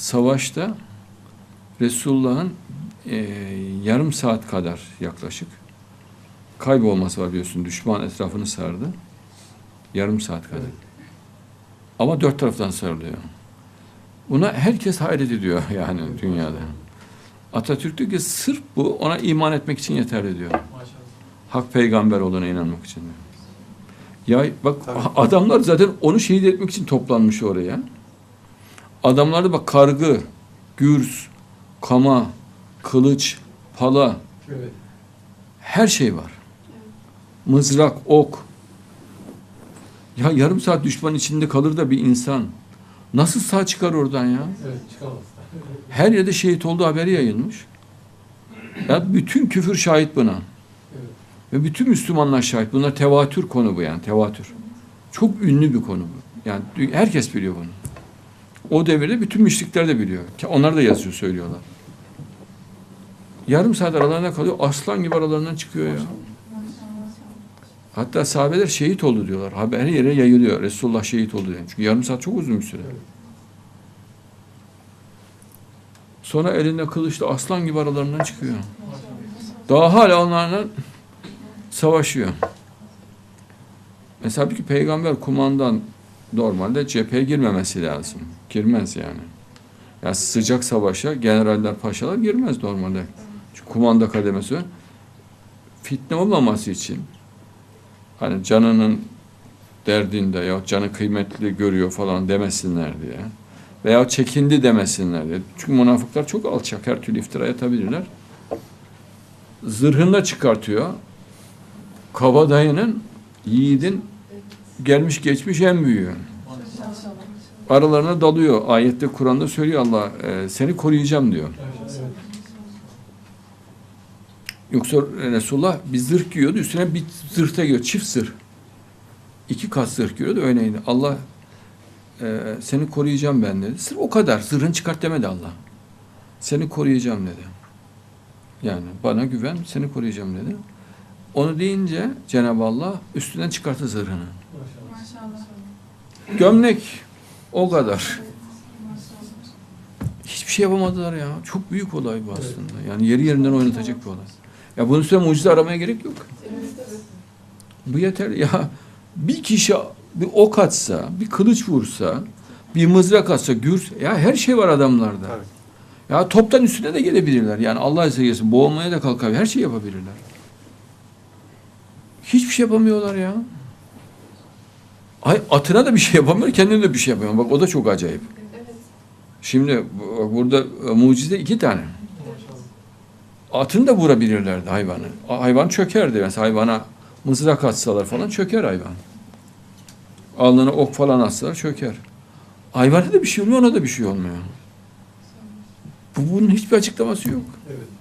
savaşta Resulullah'ın e, yarım saat kadar yaklaşık kaybolması var biliyorsun. Düşman etrafını sardı. Yarım saat kadar. Ama dört taraftan sarılıyor. Buna herkes hayret ediyor yani dünyada. Atatürk diyor ki sırf bu ona iman etmek için yeterli diyor. Maşallah. Hak peygamber olduğuna inanmak için diyor. Ya bak adamlar zaten onu şehit etmek için toplanmış oraya. Adamlarda bak kargı, gürs, kama, kılıç, pala Evet. her şey var. Mızrak, ok. Ya yarım saat düşman içinde kalır da bir insan nasıl sağ çıkar oradan ya? Evet çıkamaz. Her yerde şehit olduğu haberi yayılmış. Ya bütün küfür şahit buna. Ve bütün Müslümanlar şahit. Bunlar tevatür konu bu yani tevatür. Çok ünlü bir konu bu. Yani herkes biliyor bunu. O devirde bütün müşrikler de biliyor. Onlar da yazıyor söylüyorlar. Yarım saat aralarında kalıyor. Aslan gibi aralarından çıkıyor ya. Hatta sahabeler şehit oldu diyorlar. Haber her yere yayılıyor. Resulullah şehit oldu diyor. Çünkü yarım saat çok uzun bir süre. Sonra elinde kılıçla aslan gibi aralarından çıkıyor. Daha hala onlarla savaşıyor. Mesela ki peygamber kumandan normalde cepheye girmemesi lazım. Girmez yani. Ya sıcak savaşa generaller, paşalar girmez normalde. Çünkü kumanda kademesi. Fitne olmaması için hani canının derdinde ya canı kıymetli görüyor falan demesinler diye. Veya çekindi demesinler diye. Çünkü münafıklar çok alçak her türlü iftira atabilirler. Zırhını da çıkartıyor. Kabadayının, yiğidin gelmiş geçmiş en büyüğü. Aralarına dalıyor. Ayette Kur'an'da söylüyor Allah e, seni koruyacağım diyor. Yoksa Resulullah bir zırh giyiyordu. Üstüne bir zırh da giyiyor. Çift zırh. İki kat zırh giyiyordu. Öyleydi. Allah e, seni koruyacağım ben dedi. Sırf o kadar. Zırhını çıkart demedi Allah. Seni koruyacağım dedi. Yani bana güven, seni koruyacağım dedi. Onu deyince Cenab-ı Allah üstünden çıkarttı zırhını. Gömlek o kadar. Hiçbir şey yapamadılar ya. Çok büyük olay bu aslında. Yani yeri yerinden oynatacak bir olay. Ya bunun üstüne mucize aramaya gerek yok. Bu yeter ya. Bir kişi bir ok atsa, bir kılıç vursa, bir mızrak atsa, gür, ya her şey var adamlarda. Tabii. Ya toptan üstüne de gelebilirler. Yani Allah izin gelsin boğulmaya da kalkabilir. Her şey yapabilirler. Hiçbir şey yapamıyorlar ya. Ay atına da bir şey yapamıyor, kendine de bir şey yapamıyor. Bak o da çok acayip. Şimdi bak burada e, mucize iki tane. Maşallah. Atını da vurabilirlerdi hayvanı. Hayvan çökerdi. Mesela hayvana mızrak atsalar falan çöker hayvan. Alnına ok falan atsalar çöker. Hayvana da bir şey olmuyor, ona da bir şey olmuyor. Bu bunun hiçbir açıklaması yok. Evet.